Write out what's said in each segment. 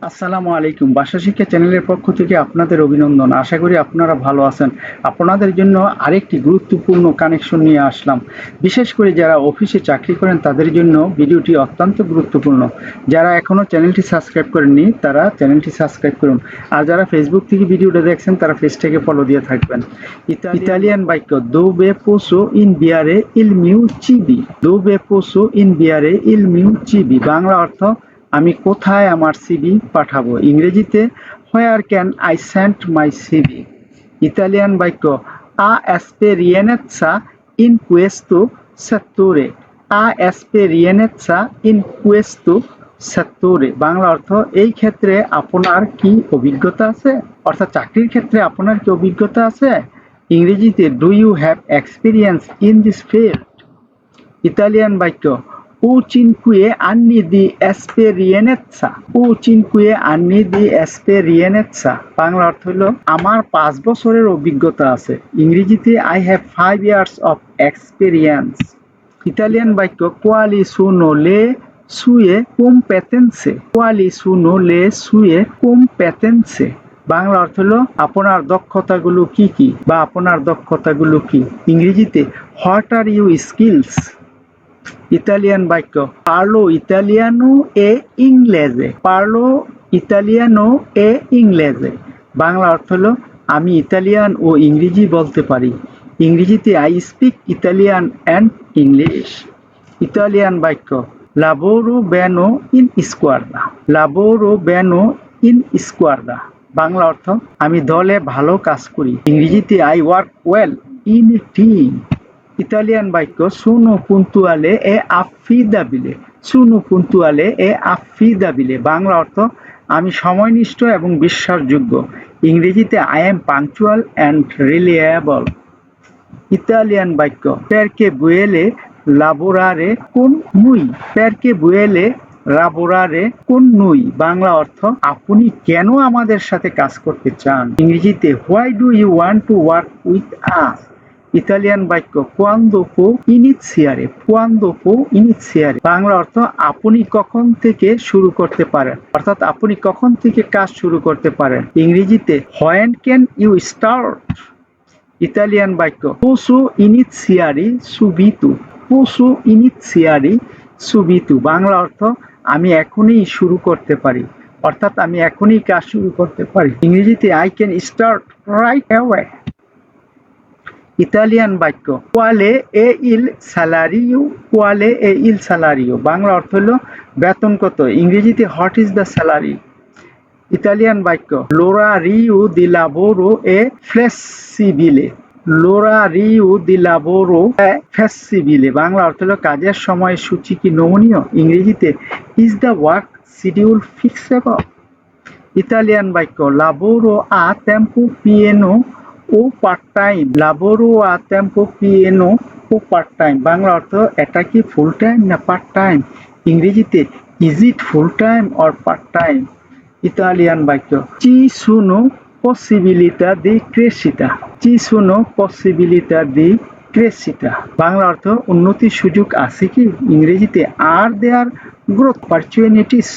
আসসালামু আলাইকুম। বাসা শিক্ষা চ্যানেলের পক্ষ থেকে আপনাদের অভিনন্দন। আশা করি আপনারা ভালো আছেন। আপনাদের জন্য আরেকটি গুরুত্বপূর্ণ কানেকশন নিয়ে আসলাম। বিশেষ করে যারা অফিসে চাকরি করেন, তাদের জন্য ভিডিওটি অত্যন্ত গুরুত্বপূর্ণ। যারা এখনও চ্যানেলটি সাবস্ক্রাইব করেননি, তারা চ্যানেলটি সাবস্ক্রাইব করুন। আর যারা ফেসবুক থেকে ভিডিওটা দেখছেন, তারা পেজটাকে ফলো দিয়ে থাকবেন। ইতা- ইতালিয়ান বাক্য, দোবে পোসো ইন বিয়ারে ইল মিউ চিবি। দো বে পোসো ইন বিয়ারে ইল মিউ চিবি। বাংলা অর্থ আমি কোথায় আমার সিবি পাঠাবো? ইংরেজিতে where can I sent my CV Italian বাক্য আ এসপেরিয়েনেৎসা ইন কুয়েস্তো সেত্তোরে আ এসপেরিয়েনেৎসা ইন কুয়েস্তো সেত্তোরে বাংলা অর্থ, এই ক্ষেত্রে আপনার কি অভিজ্ঞতা আছে? অর্থাৎ, চাকরির ক্ষেত্রে আপনার কি অভিজ্ঞতা আছে? ইংরেজিতে do you have experience in this field Italian বাক্য আন্নি দি এসপেরিয়েনেৎসা উ চিনকুয়ে আন্নি দি এসপেরিয়েনেৎসা বাংলা অর্থ হলো, আমার পাঁচ বছরের অভিজ্ঞতা আছে। ইংরেজিতে I have five years of experience Italian বাক্য কোয়ালি সুনো লে সুয়ে কম্পেতেন্সে কোয়ালি সুনো লে সুয়ে কম্পেতেন্সে বাংলা অর্থ হলো, আপনার দক্ষতাগুলো কি কি? বা, আপনার দক্ষতাগুলো কি? ইংরেজিতে what are you skills Italian বাক্য। পার্লো ইতালিয়ানো এ ইংলেজে। পার্লো ইতালিয়ানো এ ইংলেজে। বাংলা অর্থ হলো, আমি ইতালিয়ান ও ইংরেজি বলতে পারি। ইংরেজিতে I speak Italian and English. Italian বাক্য লাবোরো ব্যানো ইন স্কোয়ারদা লাবোরো ব্যানো ইন স্কোয়ারদা বাংলা অর্থ, আমি দলে ভালো কাজ করি। ইংরেজিতে I work well in team Italian বাক্য সুনো পুন্তুয়ালে, এ আফিদাবিলে। সুনো পুন্তুয়ালে, এ আফিদাবিলে। বাংলা অর্থ, আমি সময়নিষ্ঠ এবং বিশ্বাসযোগ্য। ইংরেজিতে I am punctual and reliable Italian বাক্য পেরকে বুয়েলে লাবোরারে কোন নুই পেরকে বুয়েলে লাবোরারে কোন নুই বাংলা অর্থ, আপনি কেন আমাদের সাথে কাজ করতে চান? ইংরেজিতে why do you want to work with us Italian বাক্য কোয়ান্দো পো ইনিৎসিয়ারে কোয়ান্দো পো ইনিৎসিয়ারে বাংলা অর্থ, আপনি কখন থেকে শুরু করতে পারেন? অর্থাৎ, আপনি কখন থেকে কাজ শুরু করতে পারেন? ইংরেজিতে when can you start Italian বাক্য পোসু ইনিৎসিয়ারি সুবিতু পোসু ইনিৎসিয়ারি সুবিতু বাংলা অর্থ, আমি এখনই শুরু করতে পারি। অর্থাৎ, আমি এখনই কাজ শুরু করতে পারি। ইংরেজিতে I can start right away Italian বাক্য। কোয়ালে এ ইল স্যালারিও কোয়ালে এ ইল স্যালারিও বাংলা অর্থ হলো বেতন কত? ইংরেজিতে what is the salary Italian বাক্য। লোরা রিউ দি লাবোরো এ ফ্লেসিবিলে লোরা রিউ দি লাবোরো এ ফ্লেসিবিলে বাংলা অর্থ হলো কাজের সময় সূচি কি নমনীয়? ইংরেজিতে is the work schedule fixable Italian বাক্য। লাবোরো আ টেম্পো পিয়েনো ও পার্ট টাইম লাবোরো আ টেম্পো পিয়েনো ও পার্ট টাইম বাংলা অর্থ এটা কি ফুল টাইম না পার্ট টাইম ইংরেজিতে is it full time or part time Italian বাক্য, চি সুনো পসিবিলিটা দি ক্রেসিতা চি সুনো পসিবিলিটা দি ক্রেসিতা বাংলা অর্থ উন্নতির সুযোগ আছে কি? ইংরেজিতে are there growth opportunities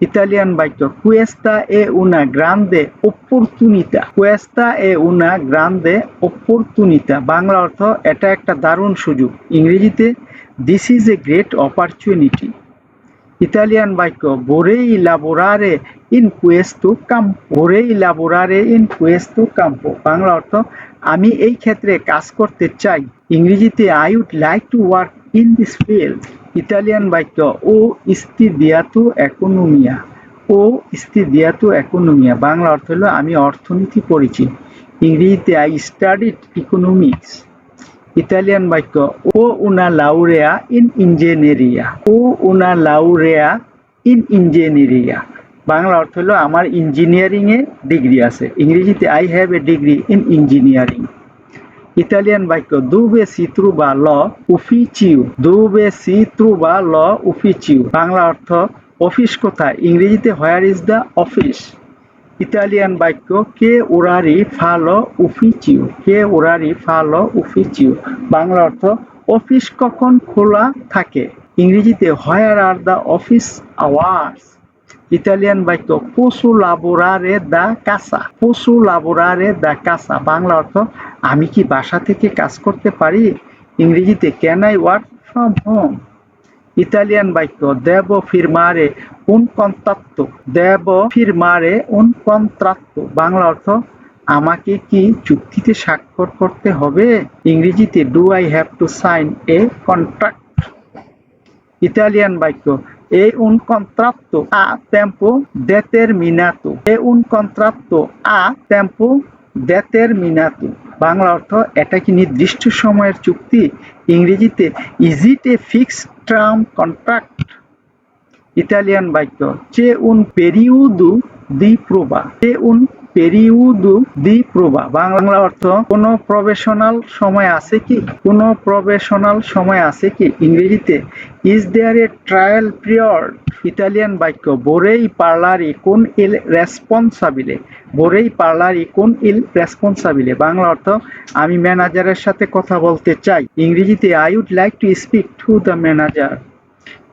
Italian বাক্য কুয়েস্তা এ উনা গ্রান্দে অপরচুনিতা কুয়েস্তা এ উনা গ্রান্দে অপরচুনিতা বাংলা অর্থ এটা একটা দারুণ সুযোগ। ইংরেজিতে this is a great opportunity Italian বাক্য বোরেই লাবোরারে ইন কুয়েস্তো কাম্পো বোরেই লাবোরারে ইন কুয়েস্তো কাম্পো বাংলা অর্থ, আমি এই ক্ষেত্রে কাজ করতে চাই। ইংরেজিতে I would like to work in this field Italian বাক্য, ও ইস্তিদিয়াতু একোনমিয়া ও ইস্তিদিয়াতু একোনমিয়া বাংলা অর্থ হলো, আমি অর্থনীতি পড়েছি ইংরেজিতে আই স্টাডিড ইকোনমিক্স ইতালিয়ান বাক্য, ও উনা লাউরেয়া ইন ইঞ্জিনিয়ারিয়া ও উনা লাউরেয়া ইন ইঞ্জিনিয়ারিয়া বাংলা অর্থ হলো, আমার ইঞ্জিনিয়ারিং এ ডিগ্রি আছে ইংরেজিতে I have a degree in engineering Italian বাক্য, দুবে সিত্রু বা ল উফিচিউ দুবে সিত্রু বা ল উফিচিউ বাংলা অর্থ, অফিস কোথায় ইংরেজিতে, where is the office Italian বাক্য, কে ওরারি ফালো উফিচিউ কে ওরারি ফালো উফিচিউ বাংলা অর্থ, অফিস কখন খোলা থাকে ইংরেজিতে, where are the office hours Italian বাক্য পশু লাবোরারে দা কাসা পশু লাবোরারে দা কাসা বাংলা অর্থ আমি কি বাসা থেকে কাজ করতে পারি? ইংরেজিতে can I work from home Italian বাক্য দেব ফিরমারে উন কন্ত্রাত্ত দেব ফিরমারে উন কন্ত্রাত্ত বাংলা অর্থ আমাকে কি চুক্তিতে স্বাক্ষর করতে হবে? ইংরেজিতে do I have to sign a contract Italian বাক্য è un contratto a tempo determinato É un contratto a tempo determinato Bangla অর্থ এটা কি নির্দিষ্ট সময়ের চুক্তি? ইংরেজিতে is it a fixed term contract Italian বাক্য চে উন পেরিউদু দি প্রোবা চে উন পেরিউদু দি প্রোবা বাংলা অর্থ, কোন প্রফেশনাল সময় আছে কি? কোন প্রফেশনাল সময় আছে কি? ইংরেজিতে is there a trial period Italian বাক্য বোরেই পার্লারি কোন ইল রেসপন্সাবিলে বোরেই পার্লারি কোন ইল রেসপন্সাবিলে বাংলা অর্থ, আমি ম্যানেজারের সাথে কথা বলতে চাই। ইংরেজিতে I would like to speak to the manager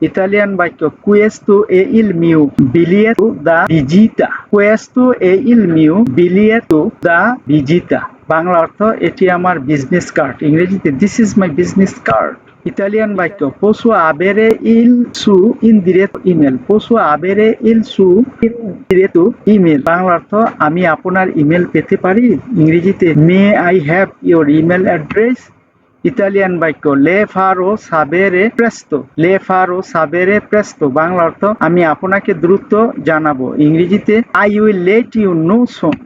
Italian বাক্য কুয়েস্তু এ ইল মিউ বিলিয়েতু দা ভিজিতা কুয়েস্তু এ ইল মিউ বিলিয়েতু দা বিজিতা বাংলা অর্থ এটি আমার বিজনেস কার্ড ইংরেজিতে this is my business card Italian বাক্য পশু আবেরে ইল সু ইন্দিরেত ইমেল পশু আবেরে ইল সু ইন্দিরেতু ইমেল বাংলা অর্থ আমি আপনার ইমেল পেতে পারি ইংরেজিতে may I have your email address Italian বাক্য, লে ফারো সাবেরে প্রেস্তো। লে ফারো সাবেরে প্রেস্তো। বাংলা অর্থ, আমি আপনাকে দ্রুত জানাব। ইংরেজিতে, I will let you know soon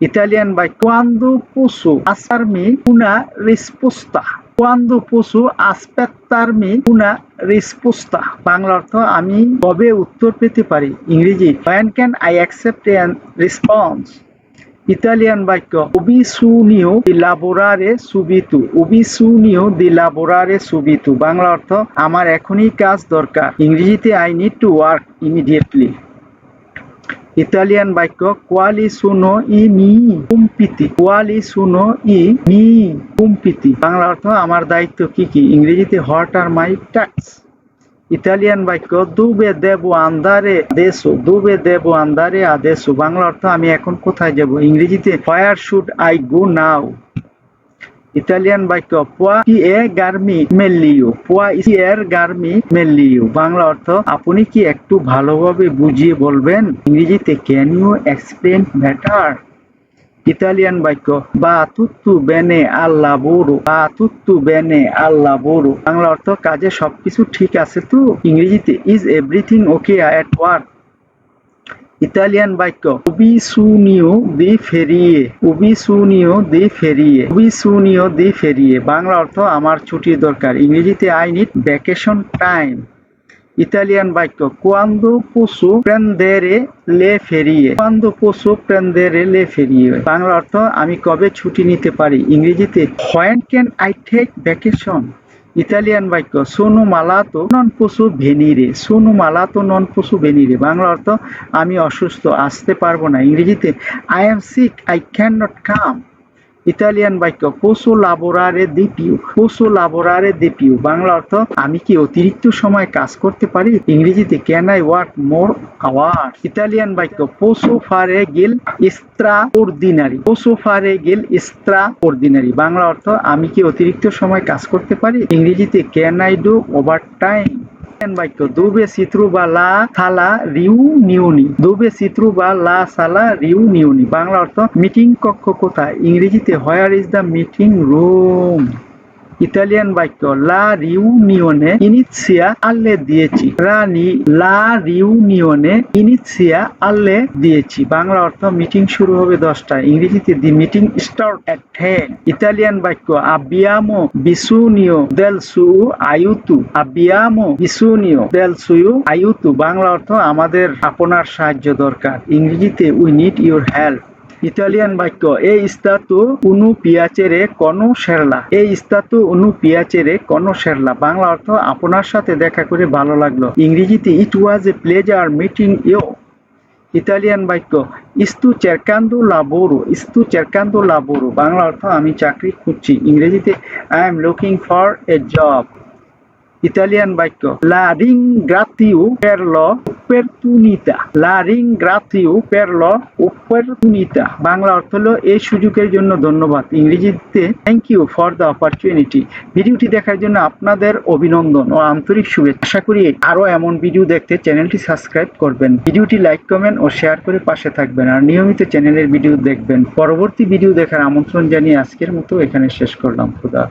Italian বাক্য, কোয়ান্দো পোসো আসারমি উনা রিসপোস্তা। কোয়ান্দো পোসো আসপেত্তারমি উনা রিসপোস্তা। বাংলা অর্থ, আমি কবে উত্তর পেতে পারি? ইংরেজি when can I accept response Italian বাক্য উবিসুনিও দি লাবোরারে সুবিতু উবিসুনিও দি লাবোরারে সুবিতু বাংলা অর্থ, আমার এখনই কাজ দরকার ইংরেজিতে I need to work immediately Italian বাক্য, কোয়ালি সুনো ই মি কুম্পিতি কোয়ালি সুনো ই মি কুম্পিতি বাংলা অর্থ, আমার দায়িত্ব কি কি ইংরেজিতে what are my tax Italian বাক্য, দুবে দেব আন্দারে দেশো, দুবে দেব আন্দারে আদেশো বাংলা অর্থ, আমি এখন কোথায় যাব? ইংরেজিতে fire should I go now Italian বাক্য পোয়া কি এ গার্মি মেল্লিও পোয়া ই এর গার্মি মেল্লিও বাংলা অর্থ, আপনি কি একটু ভালোভাবে বুঝিয়ে বলবেন? ইংরেজিতে can you explain better Italian বাক্য, বা তুত্তু বেনে আল্লাহ বোরো, বা তুত্তু বেনে আল্লাহ বোরো। বাংলা অর্থ, কাজে সবকিছু ঠিক আছে তো? ইংরেজিতে is everything okay at work Italian বাক্য উবিসুনিও দি ফেরিয়ে উবিসুনিও দি ফেরিয়ে উবিসুনিও দি ফেরিয়ে বাংলা অর্থ, আমার ছুটির দরকার। ইংরেজিতে I need vacation time Italian বাক্য কোয়ান্দো পোসো প্রেন্দেরে লে ফেরিয়ে কোয়ান্দো পোসো প্রেন্দেরে লে ফেরিয়ে বাংলা অর্থ, আমি কবে ছুটি নিতে পারি? ইংরেজিতে when can I take vacation Italian বাক্য সোনু মালাতো নন পশু ভেনিরে সোনু মালাতো নন পশু ভেনিরে বাংলা অর্থ, আমি অসুস্থ, আসতে পারব না। ইংরেজিতে I am sick I can not come Italian বাক্য পোসো লাবোরারে দিপিউ পোসো লাবোরারে দিপিউ বাংলা অর্থ, আমি কি অতিরিক্ত সময় কাজ করতে পারি? ইংরেজিতে can I work more hour Italian বাক্য পোসো ফারে গেল ইস্ত্রা অর্ডিনারি পোসো ফারে গেল ইস্ত্রা অর্ডিনারি বাংলা অর্থ, আমি কি অতিরিক্ত সময় কাজ করতে পারি? ইংরেজিতে can I do over time বাক্য দুবে চিত্রু বা লা সালা রিউ নিউনি দুবে সিত্রু বা লা সালা রিউ নিউনি বাংলা অর্থ মিটিং কক্ষ কোথায়? ইংরেজিতে where is the meeting room Italian বাক্য, লা রিউনিয়নে ইনিৎসিয়া আল্লে দিয়েছি রানি লা রিউনিয়নে ইনিৎসিয়া আল্লে দিয়েছি বাংলা অর্থ মিটিং শুরু হবে দশটায়, ইংরেজিতে the meeting start at ten Italian বাক্য আবিয়ামো বিসুনিও দেল সু আয়ুতু আবিয়ামো বিসুনিও দেল সুয়ু আয়ুতু বাংলা অর্থ আমাদের আপনার সাহায্য দরকার ইংরেজিতে we need your help Italian বাক্য, এ স্তাতু উনু পিয়াচেরে কনো শেরলা। এই স্তাতু উনু পিয়াচেরে কনো শেরলা। বাংলা অর্থ, আপনার সাথে দেখা করে ভালো লাগল। ইংরেজিতে, it was a pleasure meeting you. Italian বাক্য, ইস্তু চেরকান্দু লাবোরো। ইস্তু চেরকান্দু লাবোরো। বাংলা অর্থ, আমি চাকরি খুঁজছি। ইংরেজিতে, I am looking for a job. Italian বাক্য, লা রিংগ্রাতিউ পের ল opportunità লা রিংগ্রাতিউ পের ল opportunità বাংলা অর্থ হলো এই সুযোগের জন্য ধন্যবাদ। ইংরেজিতে thank you for the opportunity ভিডিওটি দেখার জন্য আপনাদের অভিনন্দন ও আন্তরিক শুভেচ্ছা। আশা করি আরও এমন ভিডিও দেখতে চ্যানেলটি সাবস্ক্রাইব করবেন। ভিডিওটি লাইক, কমেন্ট ও শেয়ার করে পাশে থাকবেন। আর নিয়মিত চ্যানেলের ভিডিও দেখবেন। পরবর্তী ভিডিও দেখার আমন্ত্রণ জানিয়ে আজকের মতো এখানে শেষ করলাম। খুদা